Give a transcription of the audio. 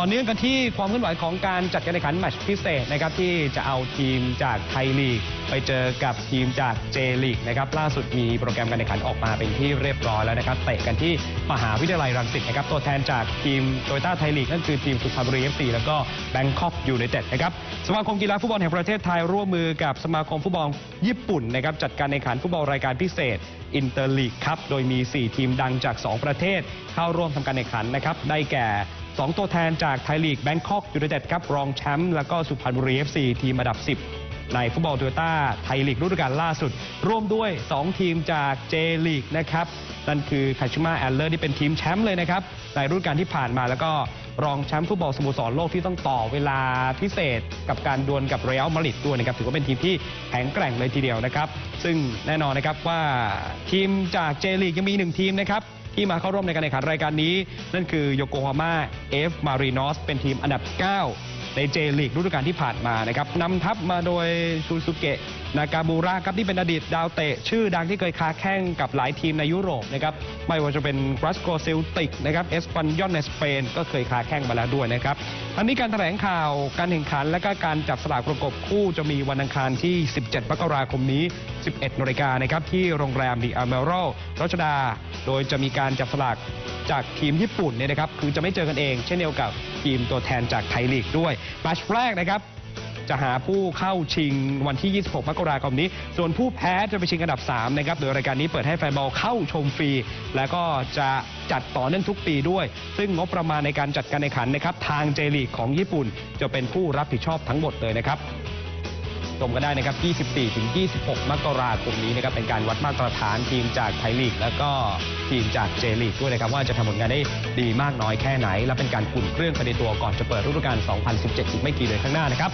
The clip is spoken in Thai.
ต่อเนื่องกันที่ความเคลื่อนไหวของการจัดการแข่งขันแมตช์พิเศษนะครับที่จะเอาทีมจากไทยลีก ไปเจอกับทีมจากเจลีกนะครับล่าสุดมีโปรแกรมการแข่งขันออกมาเป็นที่เรียบร้อยแล้วนะครับเตะกันที่มหาวิทยาลัยรังสิตนะครับตัวแทนจากทีมโตโยต้าไทยลีกนั่นคือทีมสุพรรณบุรีเอฟซีแล้วก็แบงคอกยูไนเต็ดนะครับสมาคมกีฬาฟุตบอลแห่งประเทศไทยร่วมมือกับสมาคมฟุตบอลญี่ปุ่นนะครับจัดการแข่งขันฟุตบอลรายการพิเศษอินเตอร์ลีกครับโดยมี 4 ทีมดังจาก 2 ประเทศ เข้าร่วมทำการแข่งขันนะครับได้แก่ 2 ตัวแทนจากไทยลีกแบงคอกยูไนเต็ดครับรองแชมป์แล้วก็สุพรรณบุรี FC ทีมอันดับ 10 ในฟุตบอลโตโยต้าไทยลีกฤดูกาลล่าสุด ร่วมด้วย 2 ทีมจากเจลีกนะครับ นั่นคือคาชิมาแอลเลอร์ที่เป็นทีมแชมป์เลยนะครับ ในฤดูกาลที่ผ่านมาแล้วก็รองแชมป์ฟุตบอลสโมสรโลกที่ต้องต่อเวลาพิเศษกับการดวลกับเรอัลมาดริดด้วยนะครับถือว่าเป็นทีมที่แข็งแกร่งเลยทีเดียวนะครับ ซึ่งแน่นอนนะครับว่าทีมจากเจลีกยังมีหนึ่งทีมนะครับ ที่มาเข้าร่วมในการแข่งขันรายการนี้ นั่นคือโยโกฮาม่าเอฟมารีนอสเป็นทีมอันดับ 9 ในเจลีกฤดูกาลที่ผ่านมานะครับนำทัพมาโดยชูซุเกะนากาบูระครับที่เป็นอดีตดาวเตะ ชื่อดังที่เคยค้าแข่งกับหลายทีมในยุโรปนะครับไม่ว่าจะเป็นกราสโกเซลติกนะครับเอสปันยอนในสเปนก็เคยค้าแข่งมาแล้วด้วยนะครับทั้งนี้การแถลงข่าวการแข่งขันและก็การจับสลากประกบคู่จะมีวันอังคารที่ 17 มกราคมนี้ 11นาฬิกานะครับที่โรงแรมดีอาร์เมโรรัชดา โดยจะมีการจับสลากจากทีมญี่ปุ่นเนี่ยนะครับคือจะไม่เจอกันเอง เช่นเดียวกับทีมตัวแทนจากไทยลีกด้วยแมตช์แรกนะครับจะหาผู้เข้าชิงวันที่ 26 มกราคมนี้ ส่วนผู้แพ้จะไปชิงอันดับ 3 นะครับ โดยรายการนี้เปิดให้แฟนบอลเข้าชมฟรี แล้วก็จะจัดต่อเนื่องทุกปีด้วย ซึ่งงบประมาณในการจัดการแข่งขันนะครับ ทางเจลีกของญี่ปุ่น จะเป็นผู้รับผิดชอบทั้งหมดเลยนะครับ ชมกันได้นะครับ 24-26 มกราคมนี้นะครับเป็นการวัดมาตรฐานทีมจากไทยลีก แล้วก็ทีมจากเจลีกด้วยนะครับ ว่าจะทำผลงานได้ดีมากน้อยแค่ไหน และเป็นการอุ่นเครื่องไปในตัวก่อนจะเปิดฤดูกาล 2017 อีกไม่กี่เดือนข้างหน้านะครับ